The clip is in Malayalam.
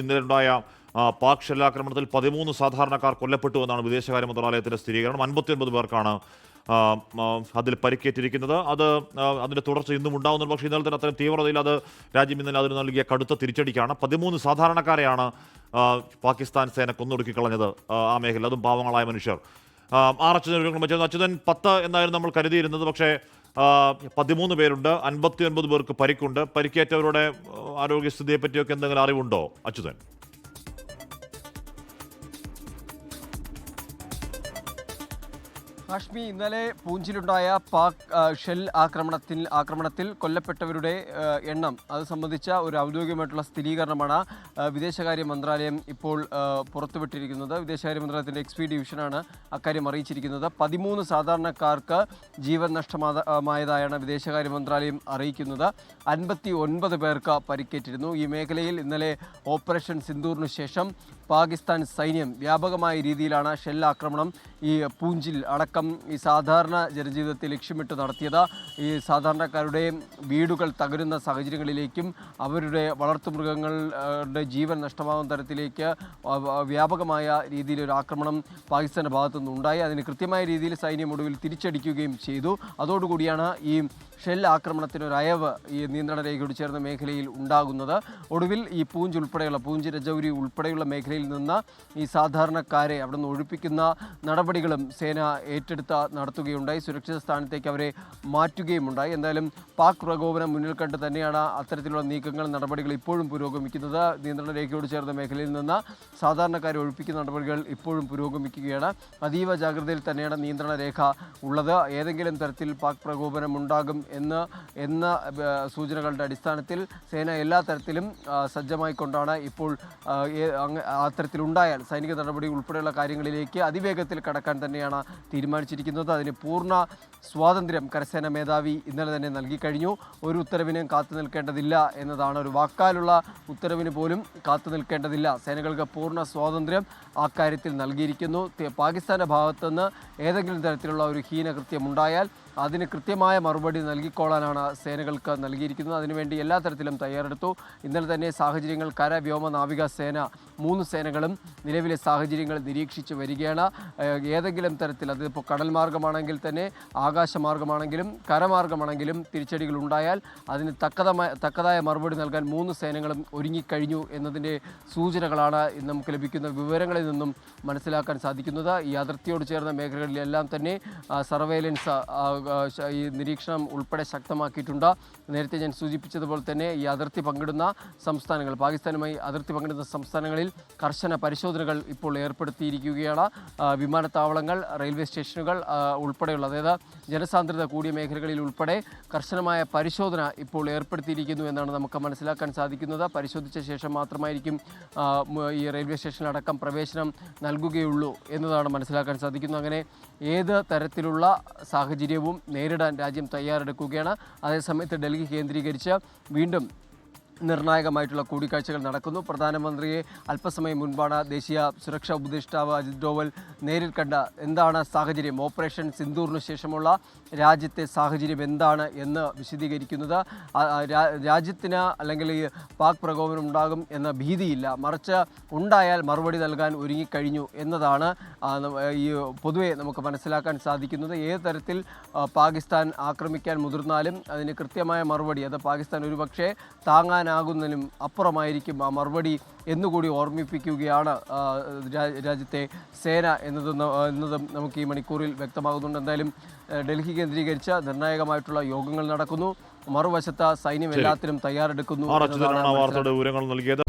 ഇന്നലെയുണ്ടായ പാക് ഷെല്ലാക്രമണത്തിൽ പതിമൂന്ന് സാധാരണക്കാർ കൊല്ലപ്പെട്ടു എന്നാണ് വിദേശകാര്യ മന്ത്രാലയത്തിന്റെ സ്ഥിരീകരണം. അൻപത്തിയൊൻപത് പേർക്കാണ് അതിൽ പരിക്കേറ്റിരിക്കുന്നത്. അത് അതിന്റെ തുടർച്ച ഇന്നും ഉണ്ടാവുന്നു പക്ഷേ ഇന്നലെ തന്നെ അത്തരം തീവ്രതയിൽ അത് രാജ്യം ഇന്നലെ അതിന് നൽകിയ കടുത്ത തിരിച്ചടിക്കാണ്. പതിമൂന്ന് സാധാരണക്കാരെയാണ് പാകിസ്ഥാൻ സേന കൊന്നൊടുക്കി കളഞ്ഞത് ആ, മേഖല അതും പാവങ്ങളായ മനുഷ്യർ. ആർ അച്യുതൻ വെച്ചത് അച്യുതൻ പത്ത് എന്നായിരുന്നു നമ്മൾ കരുതിയിരുന്നത്. പക്ഷേ പതിമൂന്ന് പേരുണ്ട്. അൻപത്തി ഒൻപത് പേർക്ക് പരിക്കുണ്ട്. പരിക്കേറ്റവരുടെ ആരോഗ്യസ്ഥിതിയെ പറ്റിയൊക്കെ എന്തെങ്കിലും അറിവുണ്ടോ അച്യുതൻ? ഹാഷ്മി ഇന്നലെ പൂഞ്ചിലുണ്ടായ പാക് ഷെൽ ആക്രമണത്തിൽ ആക്രമണത്തിൽ കൊല്ലപ്പെട്ടവരുടെ എണ്ണം. അത് സംബന്ധിച്ച ഒരു ഔദ്യോഗികമായിട്ടുള്ള സ്ഥിരീകരണമാണ് വിദേശകാര്യ മന്ത്രാലയം ഇപ്പോൾ പുറത്തുവിട്ടിരിക്കുന്നത്. വിദേശകാര്യ മന്ത്രാലയത്തിന്റെ എക്സ് പി ഡിവിഷനാണ് അക്കാര്യം അറിയിച്ചിരിക്കുന്നത്. പതിമൂന്ന് സാധാരണക്കാർക്ക് ജീവൻ നഷ്ടമായതായാണ് വിദേശകാര്യ മന്ത്രാലയം അറിയിക്കുന്നത്. അൻപത്തി ഒൻപത് പേർക്ക് പരിക്കേറ്റിരുന്നു. ഈ മേഖലയിൽ ഇന്നലെ ഓപ്പറേഷൻ സിന്ദൂറിന് ശേഷം പാകിസ്ഥാൻ സൈന്യം വ്യാപകമായ രീതിയിലാണ് ഷെൽ ആക്രമണം ഈ പൂഞ്ചിൽ അടക്കം ഈ സാധാരണ ജനജീവിതത്തെ ലക്ഷ്യമിട്ട് നടത്തിയത് ഈ സാധാരണക്കാരുടെ വീടുകൾ തകരുന്ന സാഹചര്യങ്ങളിലേക്കും അവരുടെ വളർത്തുമൃഗങ്ങളുടെ ജീവൻ നഷ്ടമാകുന്ന തരത്തിലേക്ക് വ്യാപകമായ രീതിയിൽ രീതിയിലൊരു ആക്രമണം പാകിസ്ഥാന്റെ ഭാഗത്തുനിന്ന് ഉണ്ടായി. അതിന് കൃത്യമായ രീതിയിൽ സൈന്യം ഒടുവിൽ തിരിച്ചടിക്കുകയും ചെയ്തു. അതോടുകൂടിയാണ് ഈ ഷെൽ ആക്രമണത്തിന് ഒരു അയവ് ഈ നിയന്ത്രണ രേഖയോട് ചേർന്ന മേഖലയിൽ ഉണ്ടാകുന്നത്. ഒടുവിൽ ഈ പൂഞ്ച് ഉൾപ്പെടെയുള്ള പൂഞ്ച് രജൗരി ഉൾപ്പെടെയുള്ള മേഖലയിൽ നിന്ന് ഈ സാധാരണക്കാരെ അവിടെ നിന്ന് ഒഴിപ്പിക്കുന്ന നടപടികളും സേന ഏറ്റെടുത്ത നടത്തുകയുണ്ടായി. സുരക്ഷിത സ്ഥാനത്തേക്ക് അവരെ മാറ്റുകയുമുണ്ടായി. എന്തായാലും പാക് പ്രകോപനം മുന്നിൽ കണ്ട് തന്നെയാണ് അത്തരത്തിലുള്ള നീക്കങ്ങൾ നടപടികൾ ഇപ്പോഴും പുരോഗമിക്കുന്നത്. നിയന്ത്രണ രേഖയോട് ചേർന്ന മേഖലയിൽ നിന്ന് സാധാരണക്കാരെ ഒഴിപ്പിക്കുന്ന നടപടികൾ ഇപ്പോഴും പുരോഗമിക്കുകയാണ്. അതീവ ജാഗ്രതയിൽ തന്നെയാണ് നിയന്ത്രണ രേഖ ഉള്ളത്. ഏതെങ്കിലും തരത്തിൽ പാക് പ്രകോപനം ഉണ്ടാകും എന്ന് എന്ന സൂചനകളുടെ അടിസ്ഥാനത്തിൽ സേന എല്ലാ തരത്തിലും സജ്ജമായിക്കൊണ്ടാണ് ഇപ്പോൾ അത്തരത്തിലുണ്ടായാൽ സൈനിക നടപടി ഉൾപ്പെടെയുള്ള കാര്യങ്ങളിലേക്ക് അതിവേഗത്തിൽ കടക്കാൻ തന്നെയാണ് തീരുമാനിച്ചിരിക്കുന്നത്. അതിന് പൂർണ സ്വാതന്ത്ര്യം കരസേന മേധാവി ഇന്നലെ തന്നെ നൽകിക്കഴിഞ്ഞു ഒരു ഉത്തരവിനും കാത്തു നിൽക്കേണ്ടതില്ല എന്നതാണ് ഒരു വാക്കാലുള്ള ഉത്തരവിന് പോലും കാത്തു നിൽക്കേണ്ടതില്ല. സേനകൾക്ക് പൂർണ സ്വാതന്ത്ര്യം അക്കാര്യത്തിൽ നൽകിയിരിക്കുന്നു. പാകിസ്ഥാന്റെ ഭാഗത്തുനിന്ന് ഏതെങ്കിലും തരത്തിലുള്ള ഒരു ഹീനകൃത്യം ഉണ്ടായാൽ അതിന് കൃത്യമായ മറുപടി നൽകിക്കോളാനാണ് സേനകൾക്ക് നൽകിയിരിക്കുന്നത്. അതിനുവേണ്ടി എല്ലാ തരത്തിലും തയ്യാറെടുത്തു. ഇന്നലെ തന്നെ സാഹചര്യങ്ങൾ കര വ്യോമ നാവിക സേന മൂന്ന് സേനകളും നിലവിലെ സാഹചര്യങ്ങൾ നിരീക്ഷിച്ച് വരികയാണ്. ഏതെങ്കിലും തരത്തിൽ അതിപ്പോൾ കടൽ മാർഗമാണെങ്കിൽ തന്നെ ആകാശമാർഗമാണെങ്കിലും കരമാർഗമാണെങ്കിലും തിരിച്ചടികൾ ഉണ്ടായാൽ അതിന് തക്കതമായ തക്കതായ മറുപടി നൽകാൻ മൂന്ന് സേനകളും ഒരുങ്ങിക്കഴിഞ്ഞു എന്നതിന്റെ സൂചനകളാണ് നമുക്ക് ലഭിക്കുന്ന വിവരങ്ങളിൽ നിന്നും മനസ്സിലാക്കാൻ സാധിക്കുന്നത്. ഈ അതിർത്തിയോട് ചേർന്ന മേഖലകളിലെല്ലാം തന്നെ സർവൈലൻസ് ഈ നിരീക്ഷണം ഉൾപ്പെടെ ശക്തമാക്കിയിട്ടുണ്ട്. നേരത്തെ ഞാൻ സൂചിപ്പിച്ചതുപോലെ തന്നെ ഈ അതിർത്തി പങ്കിടുന്ന സംസ്ഥാനങ്ങൾ പാകിസ്ഥാനുമായി അതിർത്തി പങ്കിടുന്ന സംസ്ഥാനങ്ങളിൽ കർശന പരിശോധനകൾ ഇപ്പോൾ ഏർപ്പെടുത്തിയിരിക്കുകയാണ്. വിമാനത്താവളങ്ങൾ റെയിൽവേ സ്റ്റേഷനുകൾ ഉൾപ്പെടെയുള്ള അതായത് ജനസാന്ദ്രത കൂടിയ മേഖലകളിൽ ഉൾപ്പെടെ കർശനമായ പരിശോധന ഇപ്പോൾ ഏർപ്പെടുത്തിയിരിക്കുന്നു എന്നാണ് നമുക്ക് മനസ്സിലാക്കാൻ സാധിക്കുന്നത്. പരിശോധിച്ച ശേഷം മാത്രമായിരിക്കും ഈ റെയിൽവേ സ്റ്റേഷനിലടക്കം പ്രവേശനം നൽകുകയുള്ളൂ എന്നതാണ് മനസ്സിലാക്കാൻ സാധിക്കുന്നത്. അങ്ങനെ ഏത് തരത്തിലുള്ള സാഹചര്യവും നേരിടാൻ രാജ്യം തയ്യാറെടുക്കുകയാണ്. അതേസമയത്ത് ഡൽഹി കേന്ദ്രീകരിച്ച് വീണ്ടും നിർണായകമായിട്ടുള്ള കൂടിക്കാഴ്ചകൾ നടക്കുന്നു. പ്രധാനമന്ത്രിയെ അല്പസമയം മുൻപാണ് ദേശീയ സുരക്ഷാ ഉപദേഷ്ടാവ് അജിത് ഡോവൽ നേരിൽ കണ്ട എന്താണ് സാഹചര്യം? ഓപ്പറേഷൻ സിന്ദൂറിന് ശേഷമുള്ള രാജ്യത്തെ സാഹചര്യം എന്താണ് എന്ന് വിശദീകരിക്കുന്നത്. രാജ്യത്തിന് അല്ലെങ്കിൽ പാക് പ്രകോപനം ഉണ്ടാകും എന്ന ഭീതിയില്ല. മറിച്ച് ഉണ്ടായാൽ മറുപടി നൽകാൻ ഒരുങ്ങിക്കഴിഞ്ഞു എന്നതാണ് ഈ പൊതുവെ നമുക്ക് മനസ്സിലാക്കാൻ സാധിക്കുന്നത്. ഏത് തരത്തിൽ പാകിസ്ഥാൻ ആക്രമിക്കാൻ മുതിർന്നാലും അതിന് കൃത്യമായ മറുപടി അത് പാകിസ്ഥാൻ ഒരുപക്ഷെ താങ്ങാനാകുന്നതിനും അപ്പുറമായിരിക്കും ആ മറുപടി എന്നുകൂടി ഓർമ്മിപ്പിക്കുകയാണ് രാജ്യത്തെ സേന എന്നത് ന- എന്നതും നമുക്ക് ഈ മണിക്കൂറിൽ വ്യക്തമാകുന്നുണ്ട്. എന്തായാലും ഡൽഹി കേന്ദ്രീകരിച്ച നിർണായകമായിട്ടുള്ള യോഗങ്ങൾ നടക്കുന്നു. മറുവശത്ത് സൈന്യം എല്ലാത്തിനും തയ്യാറെടുക്കുന്നു വിവരങ്ങൾ നൽകിയത്.